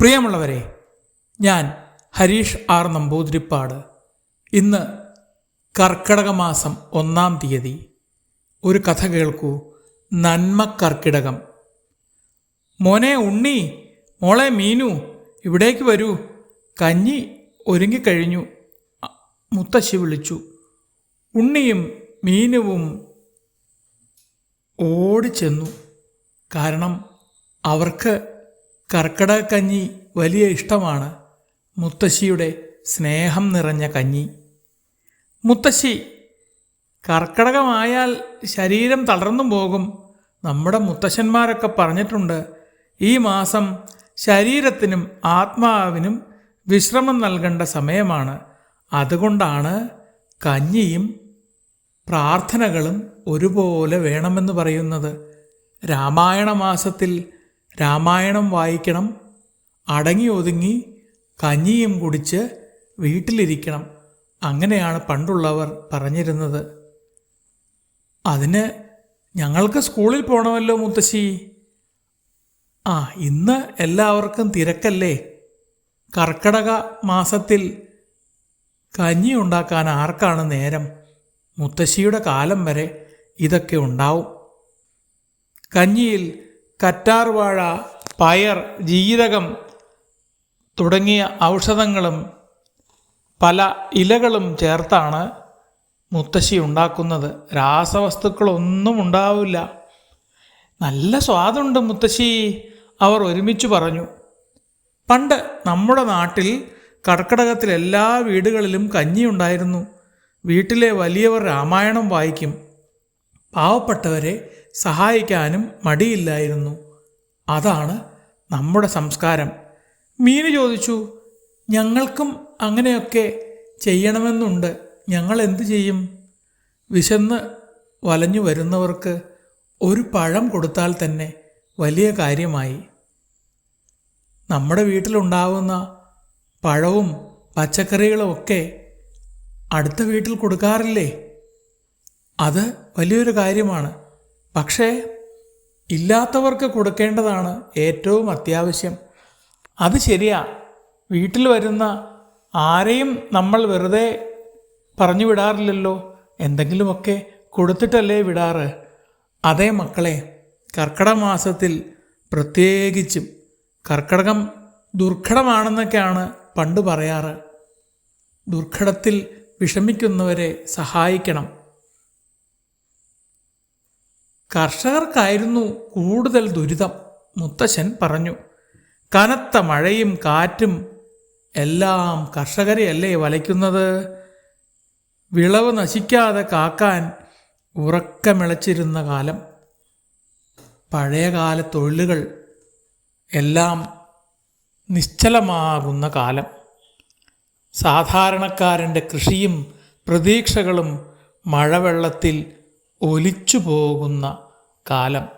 പ്രിയമുള്ളവരെ ഞാൻ ഹരീഷ് ആർ നമ്പൂതിരിപ്പാട്. ഇന്ന് കർക്കിടക മാസം ഒന്നാം തീയതി. ഒരു കഥ കേൾക്കൂ. നന്മ കർക്കിടകം. മോനെ ഉണ്ണി മോളെ മീനു ഇവിടേക്ക് വരൂ. കഞ്ഞി ഒരുങ്ങിക്കഴിഞ്ഞു. മുത്തശ്ശി വിളിച്ചു. ഉണ്ണിയും മീനുവും ഓടിച്ചെന്നു. കാരണം അവർക്ക് കർക്കിടക കഞ്ഞി വലിയ ഇഷ്ടമാണ്. മുത്തശ്ശിയുടെ സ്നേഹം നിറഞ്ഞ കഞ്ഞി. മുത്തശ്ശി കർക്കിടകമായാൽ ശരീരം തളർന്നു പോകും. നമ്മുടെ മുത്തശ്ശന്മാരൊക്കെ പറഞ്ഞിട്ടുണ്ട് ഈ മാസം ശരീരത്തിനും ആത്മാവിനും വിശ്രമം നൽകേണ്ട സമയമാണ്. അതുകൊണ്ടാണ് കഞ്ഞിയും പ്രാർത്ഥനകളും ഒരുപോലെ വേണമെന്ന് പറയുന്നത്. രാമായണ മാസത്തിൽ രാമായണം വായിക്കണം അടങ്ങി ഒതുങ്ങി കഞ്ഞിയും കുടിച്ച് വീട്ടിലിരിക്കണം. അങ്ങനെയാണ് പണ്ടുള്ളവർ പറഞ്ഞിരുന്നത്. അതിന് ഞങ്ങൾക്ക് സ്കൂളിൽ പോകണമല്ലോ മുത്തശ്ശി. ആ ഇന്ന് എല്ലാവർക്കും തിരക്കല്ലേ? കർക്കടക മാസത്തിൽ കഞ്ഞി ഉണ്ടാക്കാൻ ആർക്കാണ് നേരം? മുത്തശ്ശിയുടെ കാലം വരെ ഇതൊക്കെ ഉണ്ടാവും. കഞ്ഞിയിൽ കറ്റാർവാഴ പയർ ജീരകം തുടങ്ങിയ ഔഷധങ്ങളും പല ഇലകളും ചേർത്താണ് മുത്തശ്ശി ഉണ്ടാക്കുന്നത്. രാസവസ്തുക്കളൊന്നും ഉണ്ടാവില്ല. നല്ല സ്വാദുണ്ട് മുത്തശ്ശി. അവർ ഒരുമിച്ച് പറഞ്ഞു പണ്ട് നമ്മുടെ നാട്ടിൽ കർക്കിടകത്തിൽ എല്ലാ വീടുകളിലും കഞ്ഞി ഉണ്ടായിരുന്നു. വീട്ടിലെ വലിയവർ രാമായണം വായിക്കും. പാവപ്പെട്ടവരെ സഹായിക്കാനും മടിയില്ലായിരുന്നു. അതാണ് നമ്മുടെ സംസ്കാരം. മീന് ചോദിച്ചു ഞങ്ങൾക്കും അങ്ങനെയൊക്കെ ചെയ്യണമെന്നുണ്ട്. ഞങ്ങൾ എന്തു ചെയ്യും? വിശന്ന് വലഞ്ഞു വരുന്നവർക്ക് ഒരു പഴം കൊടുത്താൽ തന്നെ വലിയ കാര്യമായി. നമ്മുടെ വീട്ടിലുണ്ടാവുന്ന പഴവും പച്ചക്കറികളുമൊക്കെ അടുത്ത വീട്ടിൽ കൊടുക്കാറില്ലേ? അത് വലിയൊരു കാര്യമാണ്. പക്ഷേ ഇല്ലാത്തവർക്ക് കൊടുക്കേണ്ടതാണ് ഏറ്റവും അത്യാവശ്യം. അത് ശരിയാ. വീട്ടിൽ വരുന്ന ആരെയും നമ്മൾ വെറുതെ പറഞ്ഞു വിടാറില്ലല്ലോ. എന്തെങ്കിലുമൊക്കെ കൊടുത്തിട്ടല്ലേ വിടാറ്. അതേ മക്കളെ കർക്കിടക മാസത്തിൽ പ്രത്യേകിച്ചും കർക്കിടകം ദുർഘടമാണെന്നൊക്കെയാണ് പണ്ട് പറയാറ്. ദുർഘടത്തിൽ വിഷമിക്കുന്നവരെ സഹായിക്കണം. കർഷകർക്കായിരുന്നു കൂടുതൽ ദുരിതം മുത്തശ്ശൻ പറഞ്ഞു. കനത്ത മഴയും കാറ്റും എല്ലാം കർഷകരെയല്ലേ വലയ്ക്കുന്നത്? വിളവ് നശിക്കാതെ കാക്കാൻ ഉറക്കമിളച്ചിരുന്ന കാലം. പഴയകാല തൊഴിലുകൾ എല്ലാം നിശ്ചലമാകുന്ന കാലം. സാധാരണക്കാരന്റെ കൃഷിയും പ്രതീക്ഷകളും മഴവെള്ളത്തിൽ ഒലിച്ചു പോകുന്ന കാലം.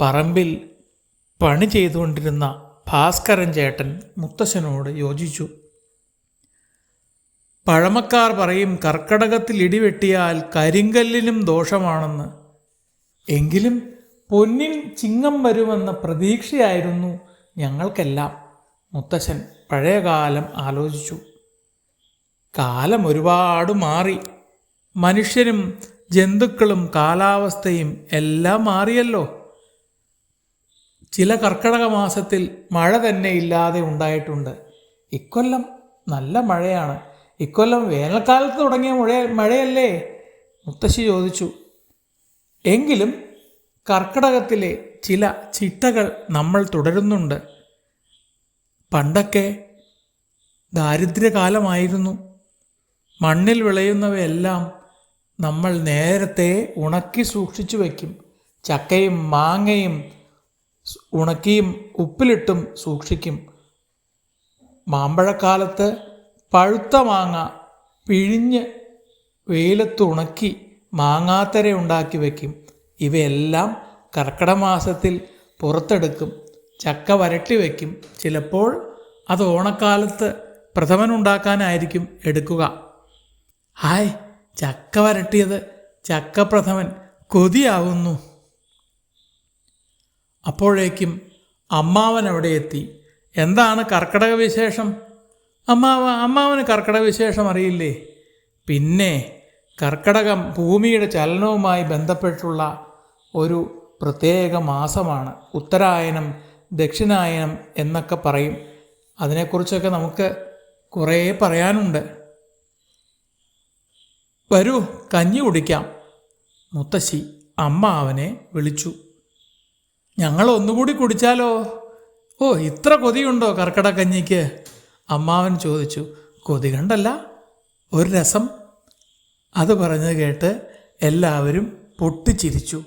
പറമ്പിൽ പണി ചെയ്തുകൊണ്ടിരുന്ന ഭാസ്കരൻ ചേട്ടൻ മുത്തശ്ശനോട് യോജിച്ചു. പഴമക്കാർ പറയും കർക്കടകത്തിൽ ഇടിവെട്ടിയാൽ കരിങ്കല്ലിനും ദോഷമാണെന്ന്. എങ്കിലും പൊന്നിൻ ചിങ്ങം വരുമെന്ന പ്രതീക്ഷയായിരുന്നു ഞങ്ങൾക്കെല്ലാം മുത്തശ്ശൻ പഴയകാലം ആലോചിച്ചു. കാലം ഒരുപാട് മാറി. മനുഷ്യരും ജന്തുക്കളും കാലാവസ്ഥയും എല്ലാം മാറിയല്ലോ. ചില കർക്കടക മാസത്തിൽ മഴ തന്നെ ഇല്ലാതെ ഉണ്ടായിട്ടുണ്ട്. ഇക്കൊല്ലം നല്ല മഴയാണ്. ഇക്കൊല്ലം വേനൽക്കാലത്ത് തുടങ്ങിയ മഴ മഴയല്ലേ? മുത്തശ്ശി ചോദിച്ചു. എങ്കിലും കർക്കടകത്തിലെ ചില ചിട്ടകൾ നമ്മൾ തുടരുന്നുണ്ട്. പണ്ടൊക്കെ ദാരിദ്ര്യകാലമായിരുന്നു. മണ്ണിൽ വിളയുന്നവയെല്ലാം നമ്മൾ നേരത്തെ ഉണക്കി സൂക്ഷിച്ചു വയ്ക്കും. ചക്കയും മാങ്ങയും ഉണക്കിയും ഉപ്പിലിട്ടും സൂക്ഷിക്കും. മാമ്പഴക്കാലത്ത് പഴുത്ത മാങ്ങ പിഴിഞ്ഞ് വെയിലത്ത് ഉണക്കി മാങ്ങാത്തര ഉണ്ടാക്കി വയ്ക്കും. ഇവയെല്ലാം കർക്കിടമാസത്തിൽ പുറത്തെടുക്കും. ചക്ക വരട്ടി വയ്ക്കും. ചിലപ്പോൾ അത് ഓണക്കാലത്ത് പ്രഥമനുണ്ടാക്കാനായിരിക്കും എടുക്കുക. ഹായ്. ചക്ക വരട്ടിയത് ചക്കപ്രഥമൻ കൊതിയാവുന്നു. അപ്പോഴേക്കും അമ്മാവൻ അവിടെ എത്തി. എന്താണ് കർക്കിടക വിശേഷം? അമ്മാവ അമ്മാവന് കർക്കിടക വിശേഷം അറിയില്ലേ? പിന്നെ കർക്കിടകം ഭൂമിയുടെ ചലനവുമായി ബന്ധപ്പെട്ടുള്ള ഒരു പ്രത്യേക മാസമാണ്. ഉത്തരായനം ദക്ഷിണായനം എന്നൊക്കെ പറയും. അതിനെക്കുറിച്ചൊക്കെ നമുക്ക് കുറേ പറയാനുണ്ട്. വരൂ കഞ്ഞി കുടിക്കാം. മുത്തശ്ശി അമ്മ അവനെ വിളിച്ചു. ഞങ്ങൾ ഒന്നുകൂടി കുടിച്ചാലോ? ഓ ഇത്ര കൊതിയുണ്ടോ കർക്കിട കഞ്ഞിക്ക് അമ്മാവൻ ചോദിച്ചു. കൊതി കണ്ടല്ല ഒരു രസം. അത് പറഞ്ഞത് കേട്ട് എല്ലാവരും പൊട്ടിച്ചിരിച്ചു.